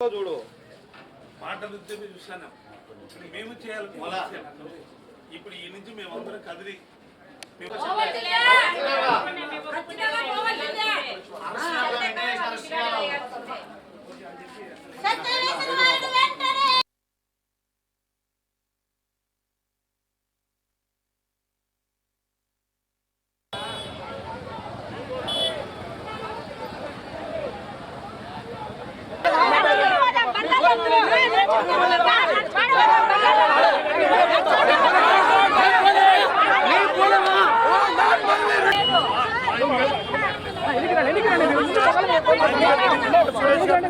చూడు. మాట వృత్తి చూస్తాను ఇప్పుడు మేము చేయాలి. ఇప్పుడు ఈ నుంచి మేము అందరం కదిలి మేము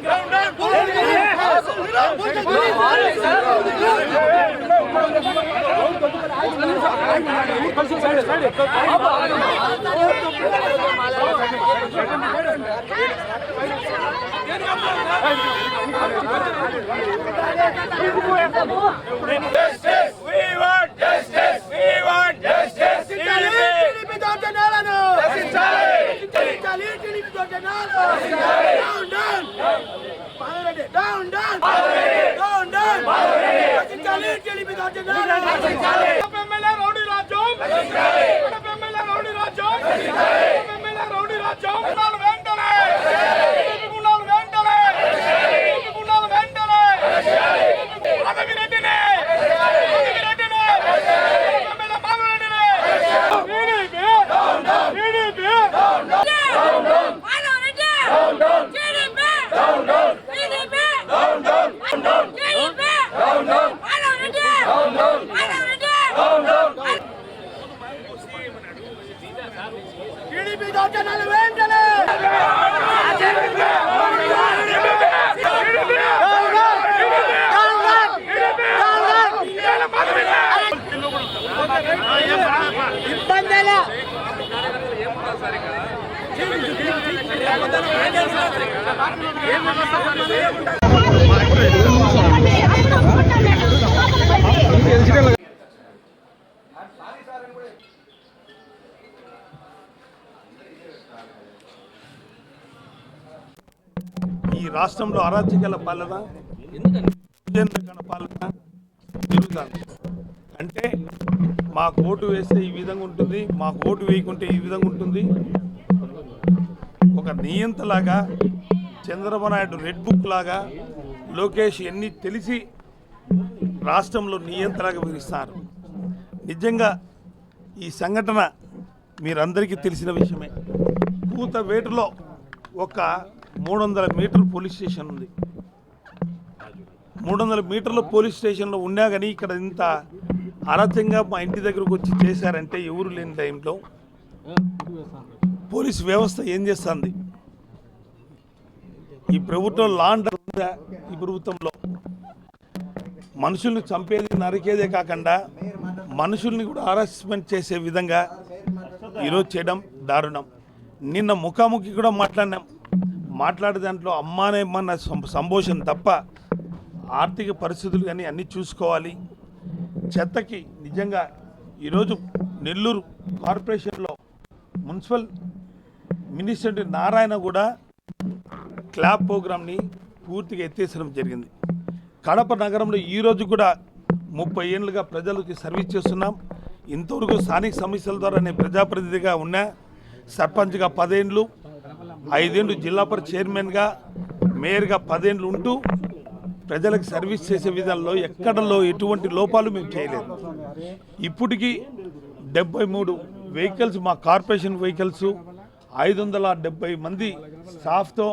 ప్రాఫిట్ ఇచ్చు కదా ఎమ్మెల్యే రౌడీ రాజ్యం ఎమ్మెల్యే రౌడీ రాజ్యం ఎమ్మెల్యే రౌడీ రాజ్యం గుండాలు వెంటనే గుండాలు వెంటనే గుండాలు వెంటనే పదవి రెడ్డిని పదవి రెడ్డిని ఎమ్మెల్యే మాధవరెడ్డిని టీడీపీ టీడీపీ టీడీపీ దౌర్జన్యాలు వెంటనే ఈ రాష్ట్రంలో అరాచకాల పాలన ఎందుకంటే పాలన జరుగుతుంది అంటే మా ఓటు వేస్తే ఈ విధంగా ఉంటుంది మా ఓటు వేయకుంటే ఈ విధంగా ఉంటుంది. ఒక నియంతలాగా చంద్రబాబు నాయుడు రెడ్ బుక్ లాగా లోకేష్ ఎన్ని తెలిసి రాష్ట్రంలో నియంతలాగా వివరిస్తారు నిజంగా ఈ సంఘటన మీరందరికీ తెలిసిన విషయమే. పూత వేటులో ఒక మూడు వందల మీటర్ పోలీస్ స్టేషన్ ఉంది. మూడు వందల మీటర్ల పోలీస్ స్టేషన్లో ఉన్నా కానీ ఇక్కడ ఇంత అరాచకంగా మా ఇంటి దగ్గరకు వచ్చి చేశారంటే ఎవరు లేని టైంలో పోలీస్ వ్యవస్థ ఏం చేస్తుంది? ఈ ప్రభుత్వం లా ఉందా? ఈ ప్రభుత్వంలో మనుషుల్ని చంపేది నరికేదే కాకుండా మనుషుల్ని కూడా హరాస్మెంట్ చేసే విధంగా ఈరోజు చేయడం దారుణం. నిన్న ముఖాముఖి కూడా మాట్లాడినాం. మాట్లాడే దాంట్లో అమ్మానేమన్న సం- సంభోషణ తప్ప ఆర్థిక పరిస్థితులు కానీ అన్నీ చూసుకోవాలి. చెత్తకి నిజంగా ఈరోజు నెల్లూరు కార్పొరేషన్లో మున్సిపల్ మినిస్టర్ నారాయణ కూడా క్లాబ్ ప్రోగ్రామ్ని పూర్తిగా ఎత్తేసడం జరిగింది. కడప నగరంలో ఈరోజు కూడా ముప్పై ఏళ్ళుగా ప్రజలకి సర్వీస్ చేస్తున్నాం. ఇంతవరకు స్థానిక సమస్యల ద్వారా నేను ప్రజాప్రతినిధిగా ఉన్నా. సర్పంచ్గా పదేండ్లు ఐదేండ్లు జిల్లా పరిషత్ చైర్మన్గా మేయర్గా పదేండ్లు ఉంటూ ప్రజలకు సర్వీస్ చేసే విధానంలో ఎక్కడలో ఎటువంటి లోపాలు మేము చేయలేదు. ఇప్పటికీ డెబ్బై మూడు వెహికల్స్ మా కార్పొరేషన్ వెహికల్స్ ఐదు వందల డెబ్బై మంది స్టాఫ్తో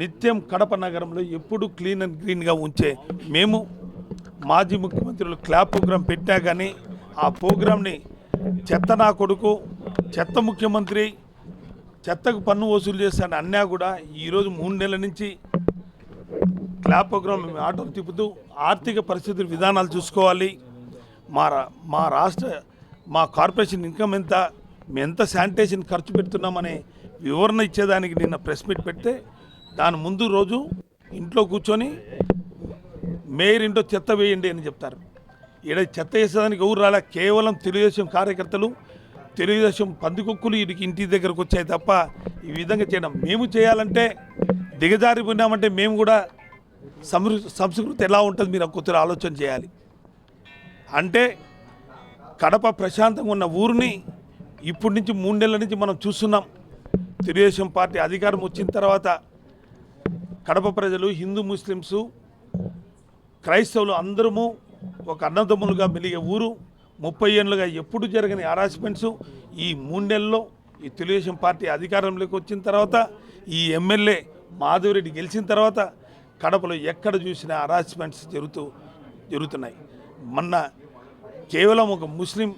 నిత్యం కడప నగరంలో ఎప్పుడు క్లీన్ అండ్ క్లీన్గా ఉంచే మేము మాజీ ముఖ్యమంత్రులు క్లాప్ ప్రోగ్రాం పెట్టా కానీ ఆ ప్రోగ్రాంని చెత్త నా కొడుకు చెత్త ముఖ్యమంత్రి చెత్తకు పన్ను వసూలు చేస్తాను అన్నా కూడా ఈరోజు మూడు నెలల నుంచి క్లాప్ ప్రోగ్రామ్ ఆటోలు తిప్పుతూ ఆర్థిక పరిస్థితుల విధానాలు చూసుకోవాలి. మా రా- మా రాష్ట్ర మా కార్పొరేషన్ ఇన్కమ్ ఎంత మేము ఎంత శానిటేషన్ ఖర్చు పెడుతున్నామనే వివరణ ఇచ్చేదానికి నిన్న ప్రెస్ మీట్ పెడితే దాని ముందు రోజు ఇంట్లో కూర్చొని మేయర్ ఇంట్లో చెత్త వేయండి అని చెప్తారు. ఈడ చెత్త వేసేదానికి ఎవరు రాలే? కేవలం తెలుగుదేశం కార్యకర్తలు తెలుగుదేశం పందికొక్కులు వీడికి ఇంటి దగ్గరకు వచ్చాయి తప్ప ఈ విధంగా చేయడం. మేము చేయాలంటే దిగజారిపోయినామంటే మేము కూడా సంస్కృ సంస్కృతి ఎలా ఉంటుంది మీరు కొద్దిగా ఆలోచన చేయాలి. అంటే కడప ప్రశాంతంగా ఉన్న ఊరిని ఇప్పటి నుంచి మూడు నెలల నుంచి మనం చూస్తున్నాం. తెలుగుదేశం పార్టీ అధికారం వచ్చిన తర్వాత కడప ప్రజలు హిందూ ముస్లిమ్స్ క్రైస్తవులు అందరము ఒక అన్నదమ్ములుగా మెలిగే ఊరు. ముప్పై ఏళ్ళుగా ఎప్పుడు జరగని హరాస్మెంట్స్ ఈ మూడు నెలల్లో ఈ తెలుగుదేశం పార్టీ అధికారంలోకి వచ్చిన తర్వాత ఈ ఎమ్మెల్యే మాధవరెడ్డి గెలిచిన తర్వాత కడపలో ఎక్కడ చూసినా హరాస్మెంట్స్ జరుగుతూ జరుగుతున్నాయి. మొన్న కేవలం ఒక ముస్లిం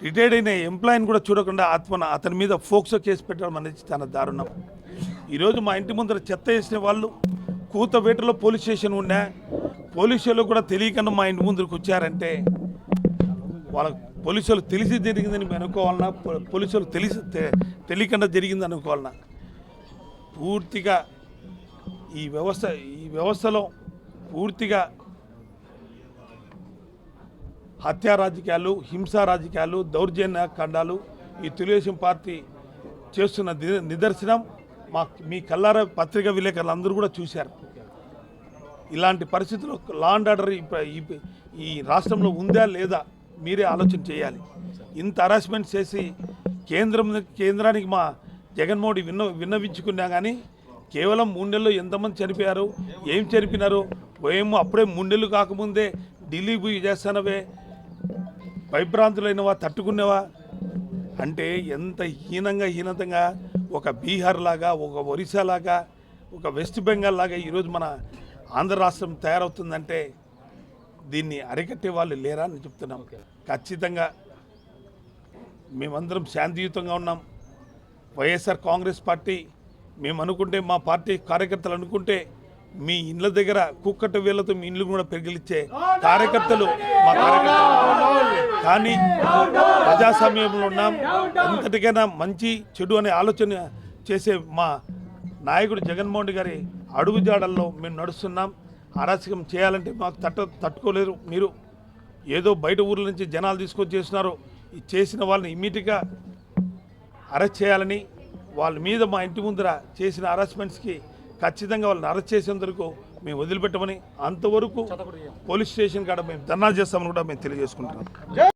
రిటైర్డ్ అయిన ఎంప్లాయీని కూడా చూడకుండా ఆత్మన అతని మీద ఫోక్సో కేసు పెట్టడం అనేది చాలా దారుణం. ఈరోజు మా ఇంటి ముందర చెత్త వేసిన వాళ్ళు కూతవేటలో పోలీస్ స్టేషన్ ఉన్నా పోలీసులు కూడా తెలియకుండా మా ఇంటి ముందరకు వచ్చారంటే వాళ్ళ పోలీసులు తెలిసి జరిగిందని మేము అనుకోవాలన్నా పోలీసులు తెలిసి తె- తెలియకుండా జరిగింది అనుకోవాలన్నా పూర్తిగా ఈ వ్యవస్థ ఈ వ్యవస్థలో పూర్తిగా హత్యా రాజకీయాలు హింసా రాజకీయాలు దౌర్జన్య ఖండాలు ఈ తెలుగుదేశం పార్టీ చేస్తున్న నిదర్శనం మా మీ కల్లార పత్రికా విలేకరులు అందరూ కూడా చూశారు. ఇలాంటి పరిస్థితుల్లో లా అండ్ ఆర్డర్ ఈ రాష్ట్రంలో ఉందా లేదా మీరే ఆలోచన చేయాలి. ఇంత హరాస్మెంట్ చేసి కేంద్రం కేంద్రానికి మా జగన్మోహన్ విన్న విన్నవించుకున్నా కానీ కేవలం మూడు నెలలు ఎంతమంది చనిపోయారు ఏం చనిపోయినారు ఏమో అప్పుడే మూడు నెలలు కాకముందే ఢిల్లీ పోయి చేస్తానవే భయభ్రాంతులైనవా తట్టుకునేవా? అంటే ఎంత హీనంగా హీనతంగా ఒక బీహార్ లాగా ఒక ఒరిస్సా లాగా ఒక వెస్ట్ బెంగాల్ లాగా ఈరోజు మన ఆంధ్ర రాష్ట్రం తయారవుతుందంటే దీన్ని అరికట్టే వాళ్ళు లేరా అని చెప్తున్నాం. ఖచ్చితంగా మేమందరం శాంతియుతంగా ఉన్నాం. వైఎస్ఆర్ కాంగ్రెస్ పార్టీ మేము అనుకుంటే మా పార్టీ కార్యకర్తలు అనుకుంటే మీ ఇండ్ల దగ్గర కుక్కట వేళ్ళతో మీ ఇండ్లు కూడా పెరిగిలిచ్చే కార్యకర్తలు మా కార్యకర్తలు. కానీ ప్రజాస్వామ్యంలో ఉన్నాం. ఎంతటికైనా మంచి చెడు అనే ఆలోచన చేసే మా నాయకుడు జగన్మోహన్ రెడ్డి గారి అడుగుజాడల్లో మేము నడుస్తున్నాం. అరాచకం చేయాలంటే మాకు తట్ట తట్టుకోలేరు మీరు. ఏదో బయట ఊర్ల నుంచి జనాలు తీసుకొచ్చి చేస్తున్నారు ఈ చేసిన వాళ్ళని ఇమ్మీడియట్గా అరెస్ట్ చేయాలని వాళ్ళ మీద మా ఇంటి ముందర చేసిన హరాస్మెంట్స్కి ఖచ్చితంగా వాళ్ళని అరెస్ట్ చేసేందుకు మేము వదిలిపెట్టమని అంతవరకు పోలీస్ స్టేషన్ కాడ మేము ధర్నా చేస్తామని కూడా మేము తెలియజేసుకుంటున్నాం.